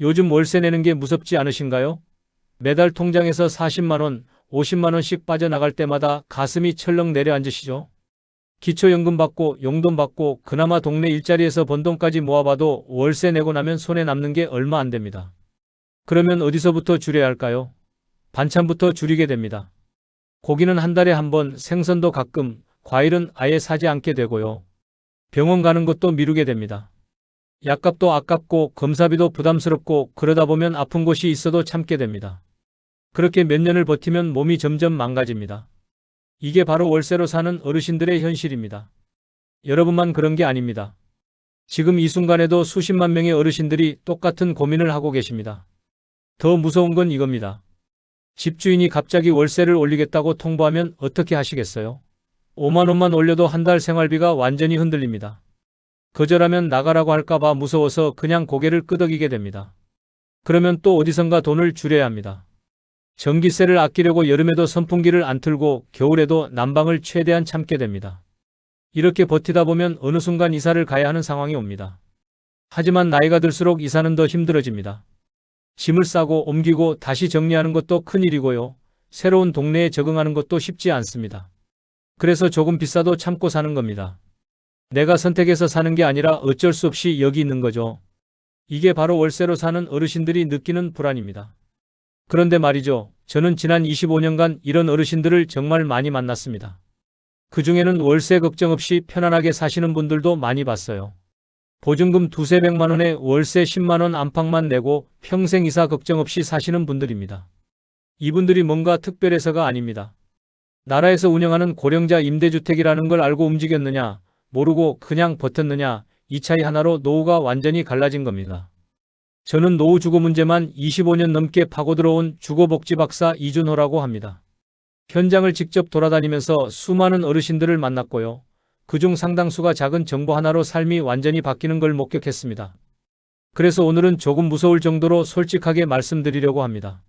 요즘 월세 내는 게 무섭지 않으신가요? 매달 통장에서 40만원, 50만원씩 빠져나갈 때마다 가슴이 철렁 내려앉으시죠? 기초연금 받고 용돈 받고 그나마 동네 일자리에서 번 돈까지 모아봐도 월세 내고 나면 손에 남는 게 얼마 안 됩니다. 그러면 어디서부터 줄여야 할까요? 반찬부터 줄이게 됩니다. 고기는 한 달에 한 번, 생선도 가끔, 과일은 아예 사지 않게 되고요. 병원 가는 것도 미루게 됩니다. 약값도 아깝고 검사비도 부담스럽고 그러다 보면 아픈 곳이 있어도 참게 됩니다. 그렇게 몇 년을 버티면 몸이 점점 망가집니다. 이게 바로 월세로 사는 어르신들의 현실입니다. 여러분만 그런 게 아닙니다. 지금 이 순간에도 수십만 명의 어르신들이 똑같은 고민을 하고 계십니다. 더 무서운 건 이겁니다. 집주인이 갑자기 월세를 올리겠다고 통보하면 어떻게 하시겠어요? 5만 원만 올려도 한 달 생활비가 완전히 흔들립니다. 거절하면 나가라고 할까봐 무서워서 그냥 고개를 끄덕이게 됩니다. 그러면 또 어디선가 돈을 줄여야 합니다. 전기세를 아끼려고 여름에도 선풍기를 안 틀고 겨울에도 난방을 최대한 참게 됩니다. 이렇게 버티다 보면 어느 순간 이사를 가야 하는 상황이 옵니다. 하지만 나이가 들수록 이사는 더 힘들어집니다. 짐을 싸고 옮기고 다시 정리하는 것도 큰일이고요. 새로운 동네에 적응하는 것도 쉽지 않습니다. 그래서 조금 비싸도 참고 사는 겁니다. 내가 선택해서 사는 게 아니라 어쩔 수 없이 여기 있는 거죠. 이게 바로 월세로 사는 어르신들이 느끼는 불안입니다. 그런데 말이죠. 저는 지난 25년간 이런 어르신들을 정말 많이 만났습니다. 그 중에는 월세 걱정 없이 편안하게 사시는 분들도 많이 봤어요. 보증금 두세 백만 원에 월세 10만 원 안팎만 내고 평생 이사 걱정 없이 사시는 분들입니다. 이분들이 뭔가 특별해서가 아닙니다. 나라에서 운영하는 고령자 임대주택이라는 걸 알고 움직였느냐, 모르고 그냥 버텼느냐, 이 차이 하나로 노후가 완전히 갈라진 겁니다. 저는 노후 주거 문제만 25년 넘게 파고들어온 주거복지 박사 이준호라고 합니다. 현장을 직접 돌아다니면서 수많은 어르신들을 만났고요. 그중 상당수가 작은 정보 하나로 삶이 완전히 바뀌는 걸 목격했습니다. 그래서 오늘은 조금 무서울 정도로 솔직하게 말씀드리려고 합니다.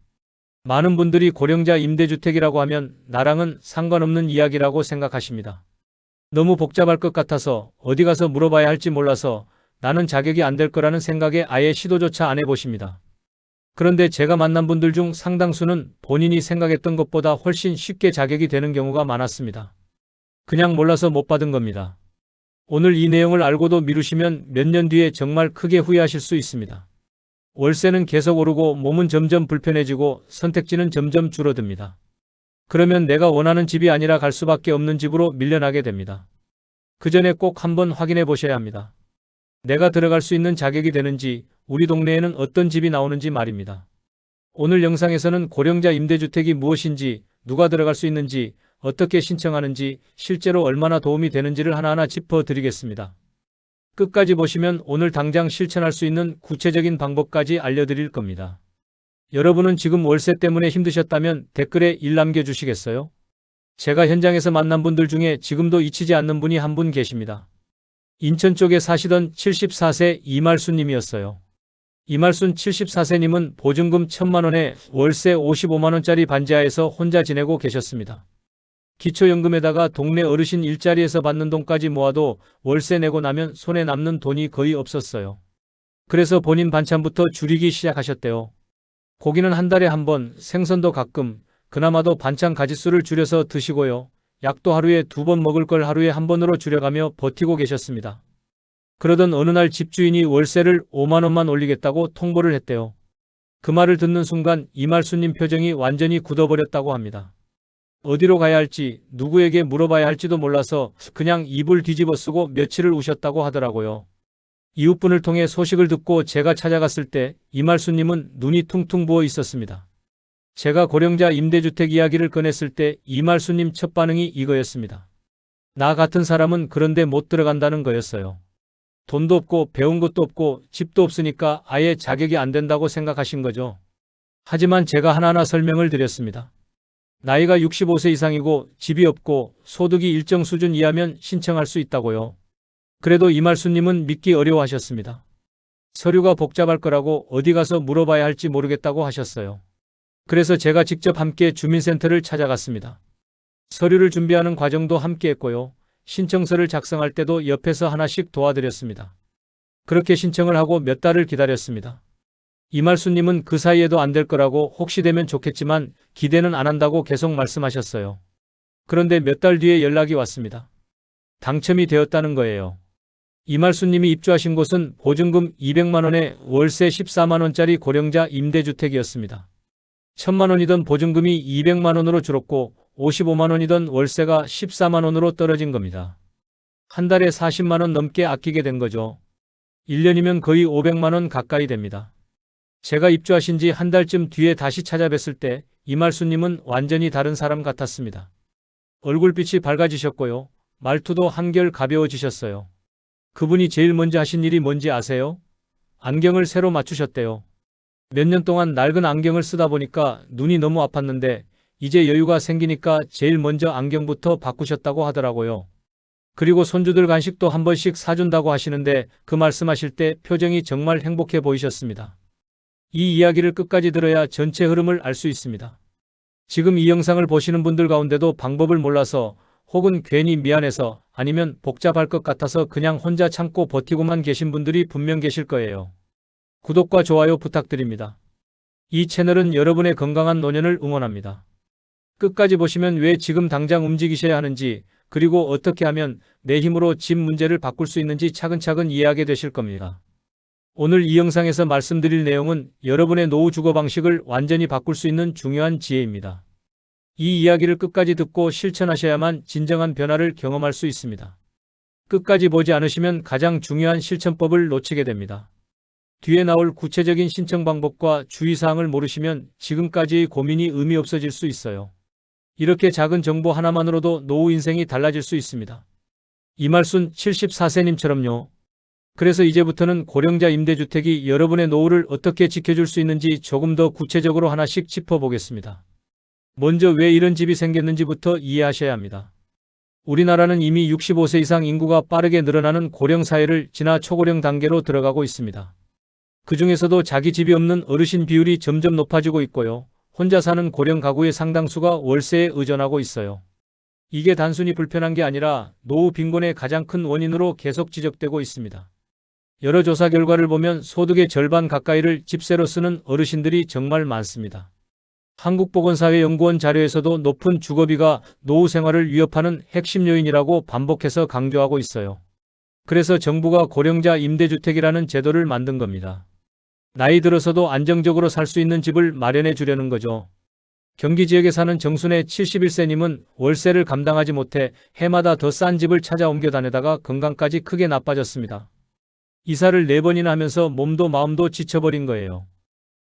많은 분들이 고령자 임대주택이라고 하면 나랑은 상관없는 이야기라고 생각하십니다. 너무 복잡할 것 같아서 어디 가서 물어봐야 할지 몰라서 나는 자격이 안 될 거라는 생각에 아예 시도조차 안 해보십니다. 그런데 제가 만난 분들 중 상당수는 본인이 생각했던 것보다 훨씬 쉽게 자격이 되는 경우가 많았습니다. 그냥 몰라서 못 받은 겁니다. 오늘 이 내용을 알고도 미루시면 몇 년 뒤에 정말 크게 후회하실 수 있습니다. 월세는 계속 오르고 몸은 점점 불편해지고 선택지는 점점 줄어듭니다. 그러면 내가 원하는 집이 아니라 갈 수밖에 없는 집으로 밀려나게 됩니다. 그 전에 꼭 한번 확인해 보셔야 합니다. 내가 들어갈 수 있는 자격이 되는지, 우리 동네에는 어떤 집이 나오는지 말입니다. 오늘 영상에서는 고령자 임대주택이 무엇인지, 누가 들어갈 수 있는지, 어떻게 신청하는지, 실제로 얼마나 도움이 되는지를 하나하나 짚어드리겠습니다. 끝까지 보시면 오늘 당장 실천할 수 있는 구체적인 방법까지 알려드릴 겁니다. 여러분은 지금 월세 때문에 힘드셨다면 댓글에 일 남겨주시겠어요? 제가 현장에서 만난 분들 중에 지금도 잊히지 않는 분이 한 분 계십니다. 인천 쪽에 사시던 74세 이말순님이었어요. 이말순 74세님은 보증금 1000만원에 월세 55만원짜리 반지하에서 혼자 지내고 계셨습니다. 기초연금에다가 동네 어르신 일자리에서 받는 돈까지 모아도 월세 내고 나면 손에 남는 돈이 거의 없었어요. 그래서 본인 반찬부터 줄이기 시작하셨대요. 고기는 한 달에 한 번, 생선도 가끔, 그나마도 반찬 가짓수를 줄여서 드시고요. 약도 하루에 두 번 먹을 걸 하루에 한 번으로 줄여가며 버티고 계셨습니다. 그러던 어느 날 집주인이 월세를 5만 원만 올리겠다고 통보를 했대요. 그 말을 듣는 순간 이말수님 표정이 완전히 굳어버렸다고 합니다. 어디로 가야 할지 누구에게 물어봐야 할지도 몰라서 그냥 입을 뒤집어 쓰고 며칠을 우셨다고 하더라고요. 이웃분을 통해 소식을 듣고 제가 찾아갔을 때 이말수님은 눈이 퉁퉁 부어 있었습니다. 제가 고령자 임대주택 이야기를 꺼냈을 때 이말수님 첫 반응이 이거였습니다. 나 같은 사람은 그런데 못 들어간다는 거였어요. 돈도 없고 배운 것도 없고 집도 없으니까 아예 자격이 안 된다고 생각하신 거죠. 하지만 제가 하나하나 설명을 드렸습니다. 나이가 65세 이상이고 집이 없고 소득이 일정 수준 이하면 신청할 수 있다고요. 그래도 이말수님은 믿기 어려워하셨습니다. 서류가 복잡할 거라고 어디 가서 물어봐야 할지 모르겠다고 하셨어요. 그래서 제가 직접 함께 주민센터를 찾아갔습니다. 서류를 준비하는 과정도 함께 했고요. 신청서를 작성할 때도 옆에서 하나씩 도와드렸습니다. 그렇게 신청을 하고 몇 달을 기다렸습니다. 이말수님은 그 사이에도 안 될 거라고 혹시 되면 좋겠지만 기대는 안 한다고 계속 말씀하셨어요. 그런데 몇 달 뒤에 연락이 왔습니다. 당첨이 되었다는 거예요. 이말수님이 입주하신 곳은 보증금 200만 원에 월세 14만 원짜리 고령자 임대주택이었습니다. 1000만 원이던 보증금이 200만 원으로 줄었고 55만 원이던 월세가 14만 원으로 떨어진 겁니다. 한 달에 40만 원 넘게 아끼게 된 거죠. 1년이면 거의 500만 원 가까이 됩니다. 제가 입주하신 지 한 달쯤 뒤에 다시 찾아뵀을 때 이말수님은 완전히 다른 사람 같았습니다. 얼굴빛이 밝아지셨고요. 말투도 한결 가벼워지셨어요. 그분이 제일 먼저 하신 일이 뭔지 아세요? 안경을 새로 맞추셨대요. 몇 년 동안 낡은 안경을 쓰다 보니까 눈이 너무 아팠는데 이제 여유가 생기니까 제일 먼저 안경부터 바꾸셨다고 하더라고요. 그리고 손주들 간식도 한 번씩 사준다고 하시는데 그 말씀하실 때 표정이 정말 행복해 보이셨습니다. 이 이야기를 끝까지 들어야 전체 흐름을 알 수 있습니다. 지금 이 영상을 보시는 분들 가운데도 방법을 몰라서 혹은 괜히 미안해서 아니면 복잡할 것 같아서 그냥 혼자 참고 버티고만 계신 분들이 분명 계실 거예요. 구독과 좋아요 부탁드립니다. 이 채널은 여러분의 건강한 노년을 응원합니다. 끝까지 보시면 왜 지금 당장 움직이셔야 하는지 그리고 어떻게 하면 내 힘으로 집 문제를 바꿀 수 있는지 차근차근 이해하게 되실 겁니다. 오늘 이 영상에서 말씀드릴 내용은 여러분의 노후 주거 방식을 완전히 바꿀 수 있는 중요한 지혜입니다. 이 이야기를 끝까지 듣고 실천하셔야만 진정한 변화를 경험할 수 있습니다. 끝까지 보지 않으시면 가장 중요한 실천법을 놓치게 됩니다. 뒤에 나올 구체적인 신청 방법과 주의사항을 모르시면 지금까지의 고민이 의미 없어질 수 있어요. 이렇게 작은 정보 하나만으로도 노후 인생이 달라질 수 있습니다. 이말순 74세님처럼요. 그래서 이제부터는 고령자 임대주택이 여러분의 노후를 어떻게 지켜줄 수 있는지 조금 더 구체적으로 하나씩 짚어보겠습니다. 먼저 왜 이런 집이 생겼는지부터 이해하셔야 합니다. 우리나라는 이미 65세 이상 인구가 빠르게 늘어나는 고령 사회를 지나 초고령 단계로 들어가고 있습니다. 그 중에서도 자기 집이 없는 어르신 비율이 점점 높아지고 있고요. 혼자 사는 고령 가구의 상당수가 월세에 의존하고 있어요. 이게 단순히 불편한 게 아니라 노후 빈곤의 가장 큰 원인으로 계속 지적되고 있습니다. 여러 조사 결과를 보면 소득의 절반 가까이를 집세로 쓰는 어르신들이 정말 많습니다. 한국보건사회연구원 자료에서도 높은 주거비가 노후 생활을 위협하는 핵심 요인이라고 반복해서 강조하고 있어요. 그래서 정부가 고령자 임대주택이라는 제도를 만든 겁니다. 나이 들어서도 안정적으로 살 수 있는 집을 마련해 주려는 거죠. 경기 지역에 사는 정순의 71세님은 월세를 감당하지 못해 해마다 더 싼 집을 찾아 옮겨 다니다가 건강까지 크게 나빠졌습니다. 이사를 4번이나 하면서 몸도 마음도 지쳐버린 거예요.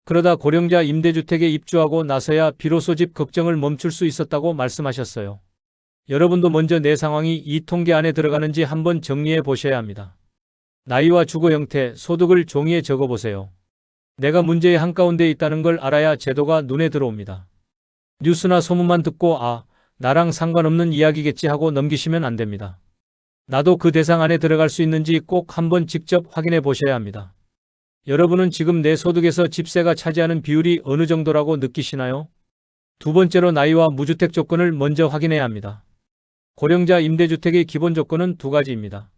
그러다 고령자 임대주택에 입주하고 나서야 비로소 집 걱정을 멈출 수 있었다고 말씀하셨어요. 여러분도 먼저 내 상황이 이 통계 안에 들어가는지 한번 정리해 보셔야 합니다. 나이와 주거 형태, 소득을 종이에 적어 보세요. 내가 문제의 한가운데 있다는 걸 알아야 제도가 눈에 들어옵니다. 뉴스나 소문만 듣고 아, 나랑 상관없는 이야기겠지 하고 넘기시면 안 됩니다. 나도 그 대상 안에 들어갈 수 있는지 꼭 한번 직접 확인해 보셔야 합니다. 여러분은 지금 내 소득에서 집세가 차지하는 비율이 어느 정도라고 느끼시나요? 두 번째로 나이와 무주택 조건을 먼저 확인해야 합니다. 고령자 임대주택의 기본 조건은 두 가지입니다.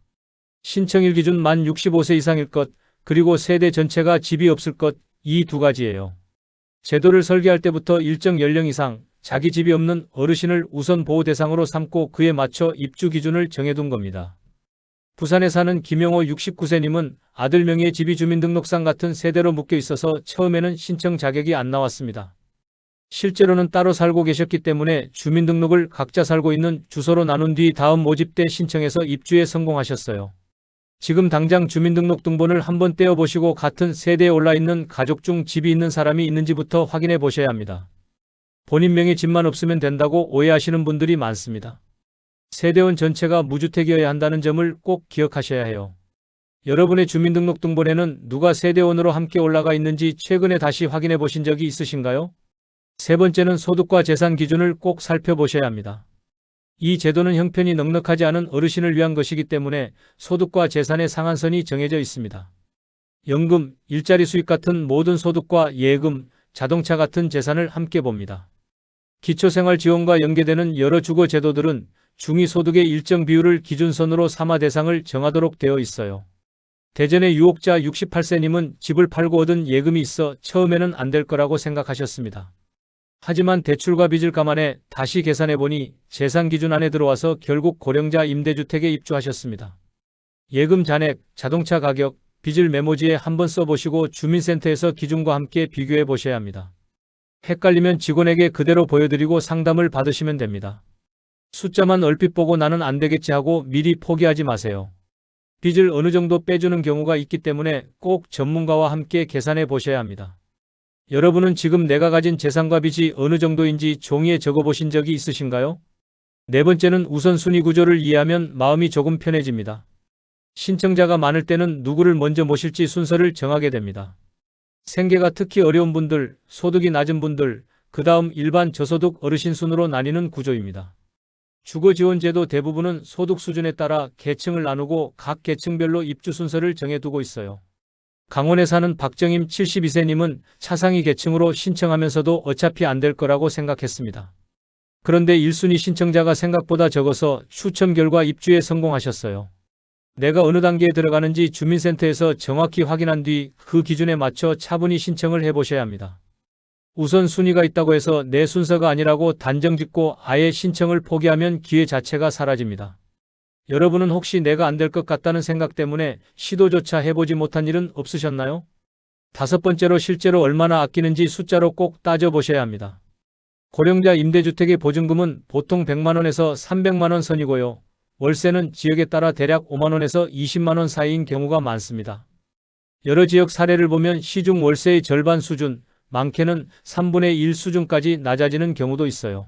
신청일 기준 만 65세 이상일 것, 그리고 세대 전체가 집이 없을 것, 이 두 가지예요. 제도를 설계할 때부터 일정 연령 이상 자기 집이 없는 어르신을 우선 보호 대상으로 삼고 그에 맞춰 입주 기준을 정해둔 겁니다. 부산에 사는 김영호 69세님은 아들 명의의 집이 주민등록상 같은 세대로 묶여 있어서 처음에는 신청 자격이 안 나왔습니다. 실제로는 따로 살고 계셨기 때문에 주민등록을 각자 살고 있는 주소로 나눈 뒤 다음 모집 때 신청해서 입주에 성공하셨어요. 지금 당장 주민등록 등본을 한번 떼어보시고 같은 세대에 올라있는 가족 중 집이 있는 사람이 있는지부터 확인해 보셔야 합니다. 본인 명의 집만 없으면 된다고 오해하시는 분들이 많습니다. 세대원 전체가 무주택이어야 한다는 점을 꼭 기억하셔야 해요. 여러분의 주민등록등본에는 누가 세대원으로 함께 올라가 있는지 최근에 다시 확인해 보신 적이 있으신가요? 세 번째는 소득과 재산 기준을 꼭 살펴보셔야 합니다. 이 제도는 형편이 넉넉하지 않은 어르신을 위한 것이기 때문에 소득과 재산의 상한선이 정해져 있습니다. 연금, 일자리 수익 같은 모든 소득과 예금, 자동차 같은 재산을 함께 봅니다. 기초생활지원과 연계되는 여러 주거 제도들은 중위소득의 일정 비율을 기준선으로 삼아 대상을 정하도록 되어 있어요. 대전의 유혹자 68세님은 집을 팔고 얻은 예금이 있어 처음에는 안 될 거라고 생각하셨습니다. 하지만 대출과 빚을 감안해 다시 계산해 보니 재산 기준 안에 들어와서 결국 고령자 임대주택에 입주하셨습니다. 예금 잔액, 자동차 가격, 빚을 메모지에 한번 써보시고 주민센터에서 기준과 함께 비교해 보셔야 합니다. 헷갈리면 직원에게 그대로 보여드리고 상담을 받으시면 됩니다. 숫자만 얼핏 보고 나는 안 되겠지 하고 미리 포기하지 마세요. 빚을 어느 정도 빼주는 경우가 있기 때문에 꼭 전문가와 함께 계산해 보셔야 합니다. 여러분은 지금 내가 가진 재산과 빚이 어느 정도인지 종이에 적어 보신 적이 있으신가요? 네 번째는 우선순위 구조를 이해하면 마음이 조금 편해집니다. 신청자가 많을 때는 누구를 먼저 모실지 순서를 정하게 됩니다. 생계가 특히 어려운 분들, 소득이 낮은 분들, 그 다음 일반 저소득 어르신 순으로 나뉘는 구조입니다. 주거지원제도 대부분은 소득 수준에 따라 계층을 나누고 각 계층별로 입주 순서를 정해두고 있어요. 강원에 사는 박정임 72세님은 차상위 계층으로 신청하면서도 어차피 안 될 거라고 생각했습니다. 그런데 1순위 신청자가 생각보다 적어서 추첨 결과 입주에 성공하셨어요. 내가 어느 단계에 들어가는지 주민센터에서 정확히 확인한 뒤 그 기준에 맞춰 차분히 신청을 해보셔야 합니다. 우선 순위가 있다고 해서 내 순서가 아니라고 단정 짓고 아예 신청을 포기하면 기회 자체가 사라집니다. 여러분은 혹시 내가 안 될 것 같다는 생각 때문에 시도조차 해보지 못한 일은 없으셨나요? 다섯 번째로 실제로 얼마나 아끼는지 숫자로 꼭 따져보셔야 합니다. 고령자 임대주택의 보증금은 보통 100만원에서 300만원 선이고요. 월세는 지역에 따라 대략 5만원에서 20만원 사이인 경우가 많습니다. 여러 지역 사례를 보면 시중 월세의 절반 수준, 많게는 3분의 1 수준까지 낮아지는 경우도 있어요.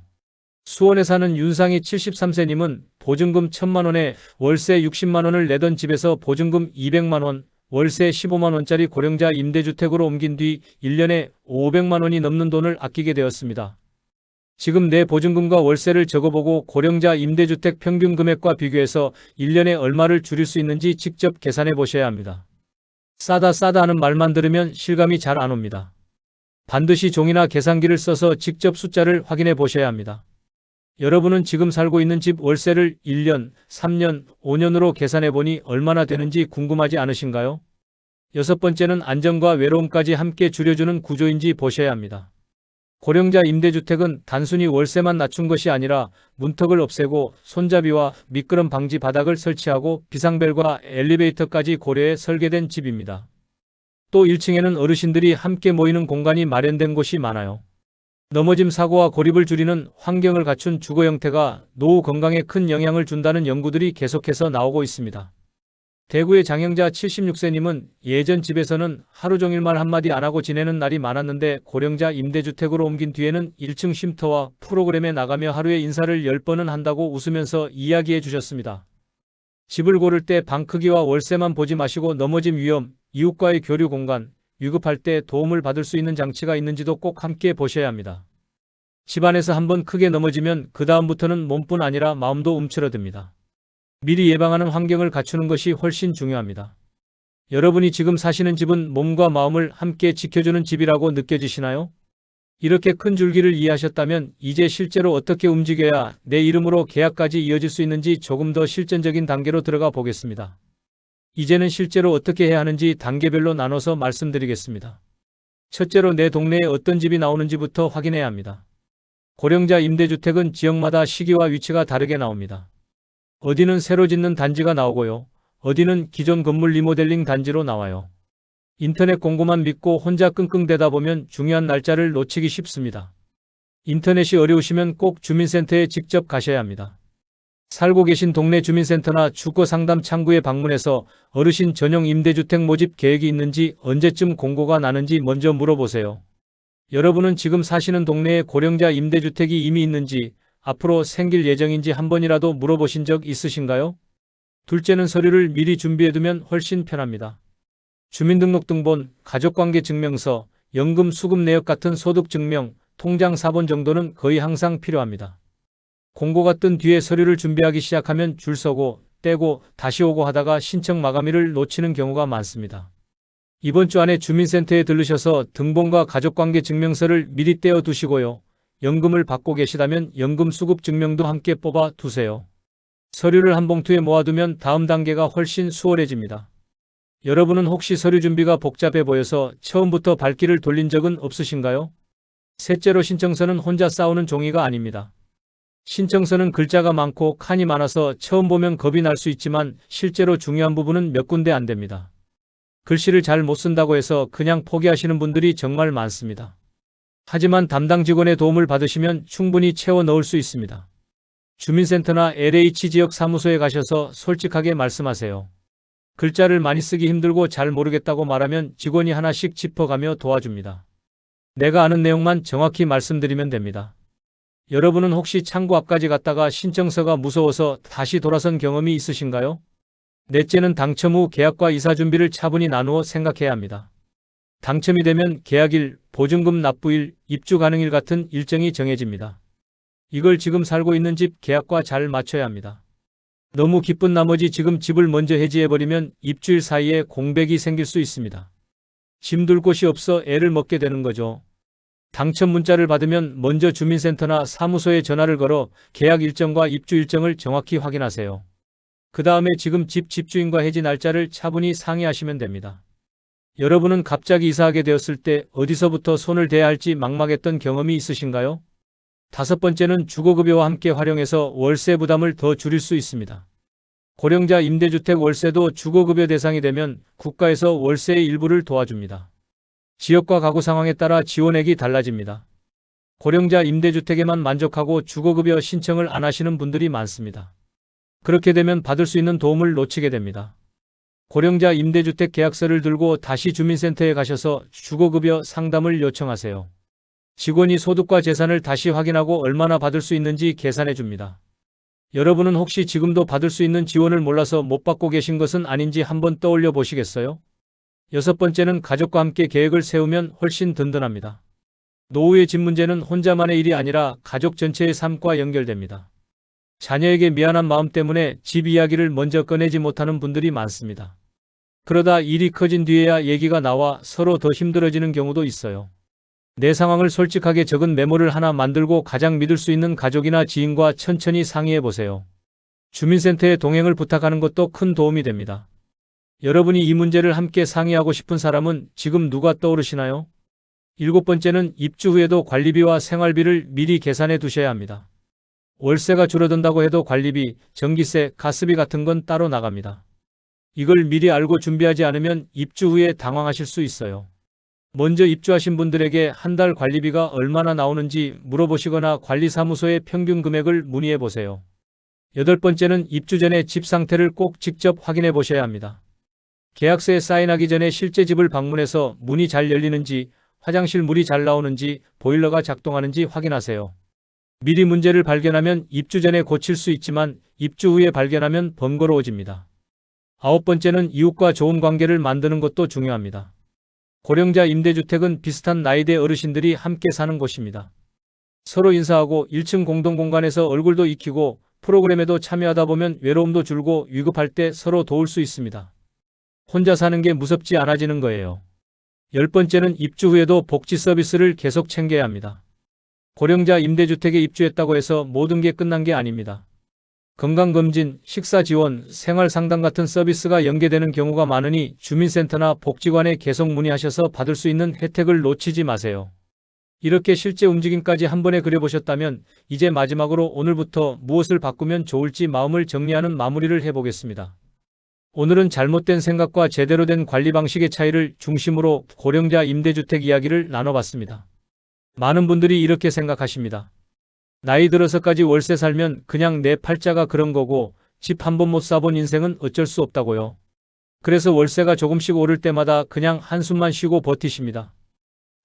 수원에 사는 윤상희 73세님은 보증금 1000만원에 월세 60만원을 내던 집에서 보증금 200만원, 월세 15만원짜리 고령자 임대주택으로 옮긴 뒤 1년에 500만원이 넘는 돈을 아끼게 되었습니다. 지금 내 보증금과 월세를 적어보고 고령자 임대주택 평균 금액과 비교해서 1년에 얼마를 줄일 수 있는지 직접 계산해 보셔야 합니다. 싸다 싸다 하는 말만 들으면 실감이 잘 안 옵니다. 반드시 종이나 계산기를 써서 직접 숫자를 확인해 보셔야 합니다. 여러분은 지금 살고 있는 집 월세를 1년, 3년, 5년으로 계산해 보니 얼마나 되는지 궁금하지 않으신가요? 여섯 번째는 안정과 외로움까지 함께 줄여주는 구조인지 보셔야 합니다. 고령자 임대주택은 단순히 월세만 낮춘 것이 아니라 문턱을 없애고 손잡이와 미끄럼 방지 바닥을 설치하고 비상벨과 엘리베이터까지 고려해 설계된 집입니다. 또 1층에는 어르신들이 함께 모이는 공간이 마련된 곳이 많아요. 넘어짐 사고와 고립을 줄이는 환경을 갖춘 주거 형태가 노후 건강에 큰 영향을 준다는 연구들이 계속해서 나오고 있습니다. 대구의 장영자 76세님은 예전 집에서는 하루 종일 말 한마디 안 하고 지내는 날이 많았는데 고령자 임대주택으로 옮긴 뒤에는 1층 쉼터와 프로그램에 나가며 하루에 인사를 10번은 한다고 웃으면서 이야기해 주셨습니다. 집을 고를 때 방 크기와 월세만 보지 마시고 넘어짐 위험, 이웃과의 교류 공간, 위급할 때 도움을 받을 수 있는 장치가 있는지도 꼭 함께 보셔야 합니다. 집안에서 한번 크게 넘어지면 그 다음부터는 몸뿐 아니라 마음도 움츠러듭니다. 미리 예방하는 환경을 갖추는 것이 훨씬 중요합니다. 여러분이 지금 사시는 집은 몸과 마음을 함께 지켜주는 집이라고 느껴지시나요? 이렇게 큰 줄기를 이해하셨다면 이제 실제로 어떻게 움직여야 내 이름으로 계약까지 이어질 수 있는지 조금 더 실전적인 단계로 들어가 보겠습니다. 이제는 실제로 어떻게 해야 하는지 단계별로 나눠서 말씀드리겠습니다. 첫째로 내 동네에 어떤 집이 나오는지부터 확인해야 합니다. 고령자 임대주택은 지역마다 시기와 위치가 다르게 나옵니다. 어디는 새로 짓는 단지가 나오고요. 어디는 기존 건물 리모델링 단지로 나와요. 인터넷 공고만 믿고 혼자 끙끙대다 보면 중요한 날짜를 놓치기 쉽습니다. 인터넷이 어려우시면 꼭 주민센터에 직접 가셔야 합니다. 살고 계신 동네 주민센터나 주거 상담 창구에 방문해서 어르신 전용 임대주택 모집 계획이 있는지 언제쯤 공고가 나는지 먼저 물어보세요. 여러분은 지금 사시는 동네에 고령자 임대주택이 이미 있는지 앞으로 생길 예정인지 한 번이라도 물어보신 적 있으신가요? 둘째는 서류를 미리 준비해두면 훨씬 편합니다. 주민등록등본, 가족관계증명서, 연금 수급 내역 같은 소득증명, 통장 사본 정도는 거의 항상 필요합니다. 공고가 뜬 뒤에 서류를 준비하기 시작하면 줄 서고 떼고 다시 오고 하다가 신청 마감일을 놓치는 경우가 많습니다. 이번 주 안에 주민센터에 들르셔서 등본과 가족관계 증명서를 미리 떼어 두시고요. 연금을 받고 계시다면 연금 수급 증명도 함께 뽑아 두세요. 서류를 한 봉투에 모아두면 다음 단계가 훨씬 수월해집니다. 여러분은 혹시 서류 준비가 복잡해 보여서 처음부터 발길을 돌린 적은 없으신가요? 셋째로 신청서는 혼자 싸우는 종이가 아닙니다. 신청서는 글자가 많고 칸이 많아서 처음 보면 겁이 날 수 있지만 실제로 중요한 부분은 몇 군데 안 됩니다. 글씨를 잘 못 쓴다고 해서 그냥 포기하시는 분들이 정말 많습니다. 하지만 담당 직원의 도움을 받으시면 충분히 채워 넣을 수 있습니다. 주민센터나 LH 지역 사무소에 가셔서 솔직하게 말씀하세요. 글자를 많이 쓰기 힘들고 잘 모르겠다고 말하면 직원이 하나씩 짚어가며 도와줍니다. 내가 아는 내용만 정확히 말씀드리면 됩니다. 여러분은 혹시 창구 앞까지 갔다가 신청서가 무서워서 다시 돌아선 경험이 있으신가요? 넷째는 당첨 후 계약과 이사 준비를 차분히 나누어 생각해야 합니다. 당첨이 되면 계약일, 보증금 납부일, 입주 가능일 같은 일정이 정해집니다. 이걸 지금 살고 있는 집 계약과 잘 맞춰야 합니다. 너무 기쁜 나머지 지금 집을 먼저 해지해버리면 입주일 사이에 공백이 생길 수 있습니다. 짐둘 곳이 없어 애를 먹게 되는 거죠. 당첨 문자를 받으면 먼저 주민센터나 사무소에 전화를 걸어 계약 일정과 입주 일정을 정확히 확인하세요. 그 다음에 지금 집 집주인과 해지 날짜를 차분히 상의하시면 됩니다. 여러분은 갑자기 이사하게 되었을 때 어디서부터 손을 대야 할지 막막했던 경험이 있으신가요? 다섯 번째는 주거급여와 함께 활용해서 월세 부담을 더 줄일 수 있습니다. 고령자 임대주택 월세도 주거급여 대상이 되면 국가에서 월세의 일부를 도와줍니다. 지역과 가구 상황에 따라 지원액이 달라집니다. 고령자 임대주택에만 만족하고 주거급여 신청을 안 하시는 분들이 많습니다. 그렇게 되면 받을 수 있는 도움을 놓치게 됩니다. 고령자 임대주택 계약서를 들고 다시 주민센터에 가셔서 주거급여 상담을 요청하세요. 직원이 소득과 재산을 다시 확인하고 얼마나 받을 수 있는지 계산해 줍니다. 여러분은 혹시 지금도 받을 수 있는 지원을 몰라서 못 받고 계신 것은 아닌지 한번 떠올려 보시겠어요? 여섯 번째는 가족과 함께 계획을 세우면 훨씬 든든합니다. 노후의 집 문제는 혼자만의 일이 아니라 가족 전체의 삶과 연결됩니다. 자녀에게 미안한 마음 때문에 집 이야기를 먼저 꺼내지 못하는 분들이 많습니다. 그러다 일이 커진 뒤에야 얘기가 나와 서로 더 힘들어지는 경우도 있어요. 내 상황을 솔직하게 적은 메모를 하나 만들고 가장 믿을 수 있는 가족이나 지인과 천천히 상의해 보세요. 주민센터에 동행을 부탁하는 것도 큰 도움이 됩니다. 여러분이 이 문제를 함께 상의하고 싶은 사람은 지금 누가 떠오르시나요? 일곱 번째는 입주 후에도 관리비와 생활비를 미리 계산해 두셔야 합니다. 월세가 줄어든다고 해도 관리비, 전기세, 가스비 같은 건 따로 나갑니다. 이걸 미리 알고 준비하지 않으면 입주 후에 당황하실 수 있어요. 먼저 입주하신 분들에게 한 달 관리비가 얼마나 나오는지 물어보시거나 관리사무소의 평균 금액을 문의해 보세요. 여덟 번째는 입주 전에 집 상태를 꼭 직접 확인해 보셔야 합니다. 계약서에 사인하기 전에 실제 집을 방문해서 문이 잘 열리는지, 화장실 물이 잘 나오는지, 보일러가 작동하는지 확인하세요. 미리 문제를 발견하면 입주 전에 고칠 수 있지만 입주 후에 발견하면 번거로워집니다. 아홉 번째는 이웃과 좋은 관계를 만드는 것도 중요합니다. 고령자 임대주택은 비슷한 나이대 어르신들이 함께 사는 곳입니다. 서로 인사하고 1층 공동공간에서 얼굴도 익히고 프로그램에도 참여하다 보면 외로움도 줄고 위급할 때 서로 도울 수 있습니다. 혼자 사는 게 무섭지 않아지는 거예요. 열 번째는 입주 후에도 복지 서비스를 계속 챙겨야 합니다. 고령자 임대주택에 입주했다고 해서 모든 게 끝난 게 아닙니다. 건강검진, 식사 지원, 생활 상담 같은 서비스가 연계되는 경우가 많으니 주민센터나 복지관에 계속 문의하셔서 받을 수 있는 혜택을 놓치지 마세요. 이렇게 실제 움직임까지 한 번에 그려보셨다면 이제 마지막으로 오늘부터 무엇을 바꾸면 좋을지 마음을 정리하는 마무리를 해보겠습니다. 오늘은 잘못된 생각과 제대로 된 관리 방식의 차이를 중심으로 고령자 임대주택 이야기를 나눠봤습니다. 많은 분들이 이렇게 생각하십니다. 나이 들어서까지 월세 살면 그냥 내 팔자가 그런 거고 집 한 번 못 사본 인생은 어쩔 수 없다고요. 그래서 월세가 조금씩 오를 때마다 그냥 한숨만 쉬고 버티십니다.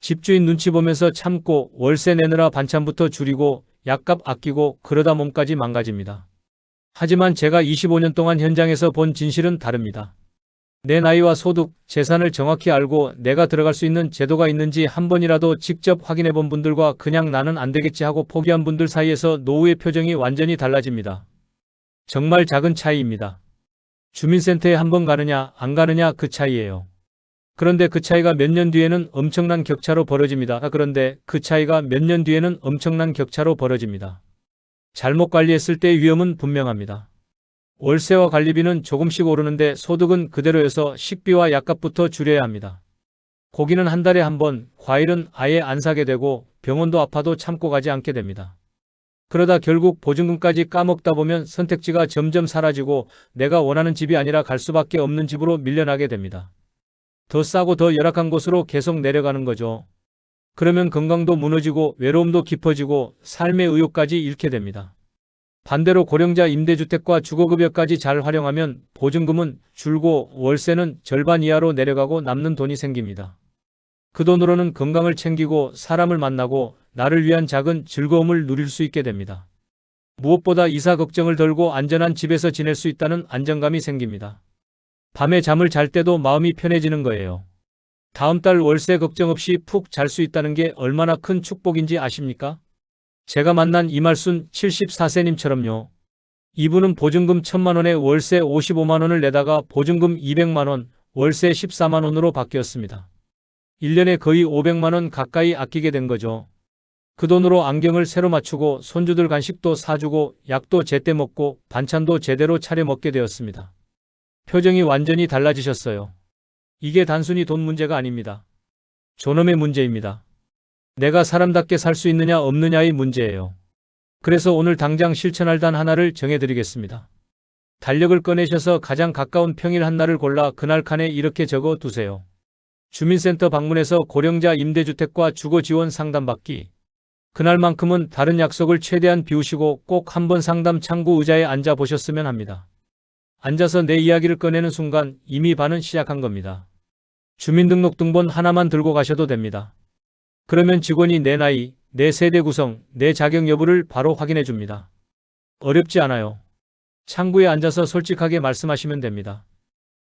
집주인 눈치 보면서 참고 월세 내느라 반찬부터 줄이고 약값 아끼고 그러다 몸까지 망가집니다. 하지만 제가 25년 동안 현장에서 본 진실은 다릅니다. 내 나이와 소득, 재산을 정확히 알고 내가 들어갈 수 있는 제도가 있는지 한 번이라도 직접 확인해 본 분들과 그냥 나는 안 되겠지 하고 포기한 분들 사이에서 노후의 표정이 완전히 달라집니다. 정말 작은 차이입니다. 주민센터에 한 번 가느냐 안 가느냐 그 차이예요. 그런데 그 차이가 몇 년 뒤에는 엄청난 격차로 벌어집니다. 그런데 그 차이가 몇 년 뒤에는 엄청난 격차로 벌어집니다. 잘못 관리했을 때의 위험은 분명합니다. 월세와 관리비는 조금씩 오르는데 소득은 그대로여서 식비와 약값부터 줄여야 합니다. 고기는 한 달에 한 번, 과일은 아예 안 사게 되고 병원도 아파도 참고 가지 않게 됩니다. 그러다 결국 보증금까지 까먹다 보면 선택지가 점점 사라지고 내가 원하는 집이 아니라 갈 수밖에 없는 집으로 밀려나게 됩니다. 더 싸고 더 열악한 곳으로 계속 내려가는 거죠. 그러면 건강도 무너지고 외로움도 깊어지고 삶의 의욕까지 잃게 됩니다. 반대로 고령자 임대주택과 주거급여까지 잘 활용하면 보증금은 줄고 월세는 절반 이하로 내려가고 남는 돈이 생깁니다. 그 돈으로는 건강을 챙기고 사람을 만나고 나를 위한 작은 즐거움을 누릴 수 있게 됩니다. 무엇보다 이사 걱정을 덜고 안전한 집에서 지낼 수 있다는 안정감이 생깁니다. 밤에 잠을 잘 때도 마음이 편해지는 거예요. 다음 달 월세 걱정 없이 푹 잘 수 있다는 게 얼마나 큰 축복인지 아십니까? 제가 만난 이말순 74세님처럼요. 이분은 보증금 1000만 원에 월세 55만 원을 내다가 보증금 200만 원, 월세 14만 원으로 바뀌었습니다. 1년에 거의 500만 원 가까이 아끼게 된 거죠. 그 돈으로 안경을 새로 맞추고 손주들 간식도 사주고 약도 제때 먹고 반찬도 제대로 차려 먹게 되었습니다. 표정이 완전히 달라지셨어요. 이게 단순히 돈 문제가 아닙니다. 존엄의 문제입니다. 내가 사람답게 살 수 있느냐 없느냐의 문제예요. 그래서 오늘 당장 실천할 단 하나를 정해드리겠습니다. 달력을 꺼내셔서 가장 가까운 평일 한 날을 골라 그날 칸에 이렇게 적어 두세요. 주민센터 방문해서 고령자 임대주택과 주거 지원 상담받기. 그날만큼은 다른 약속을 최대한 비우시고 꼭 한번 상담 창구 의자에 앉아 보셨으면 합니다. 앉아서 내 이야기를 꺼내는 순간 이미 반은 시작한 겁니다. 주민등록등본 하나만 들고 가셔도 됩니다. 그러면 직원이 내 나이, 내 세대 구성, 내 자격 여부를 바로 확인해 줍니다. 어렵지 않아요. 창구에 앉아서 솔직하게 말씀하시면 됩니다.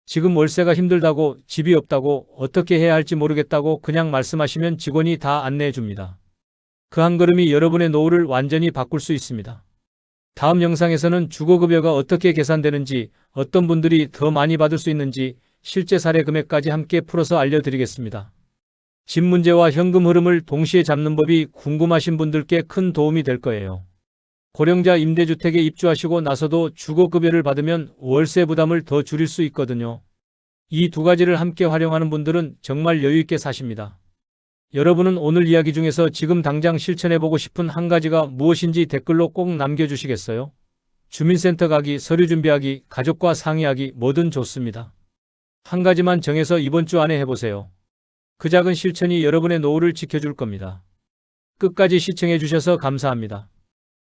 지금 월세가 힘들다고, 집이 없다고, 어떻게 해야 할지 모르겠다고 그냥 말씀하시면 직원이 다 안내해 줍니다. 그 한 걸음이 여러분의 노후를 완전히 바꿀 수 있습니다. 다음 영상에서는 주거급여가 어떻게 계산되는지, 어떤 분들이 더 많이 받을 수 있는지, 실제 사례 금액까지 함께 풀어서 알려드리겠습니다. 집 문제와 현금 흐름을 동시에 잡는 법이 궁금하신 분들께 큰 도움이 될 거예요. 고령자 임대주택에 입주하시고 나서도 주거급여를 받으면 월세 부담을 더 줄일 수 있거든요. 이 두 가지를 함께 활용하는 분들은 정말 여유있게 사십니다. 여러분은 오늘 이야기 중에서 지금 당장 실천해보고 싶은 한 가지가 무엇인지 댓글로 꼭 남겨주시겠어요? 주민센터 가기, 서류 준비하기, 가족과 상의하기 뭐든 좋습니다. 한 가지만 정해서 이번 주 안에 해보세요. 그 작은 실천이 여러분의 노후를 지켜줄 겁니다. 끝까지 시청해 주셔서 감사합니다.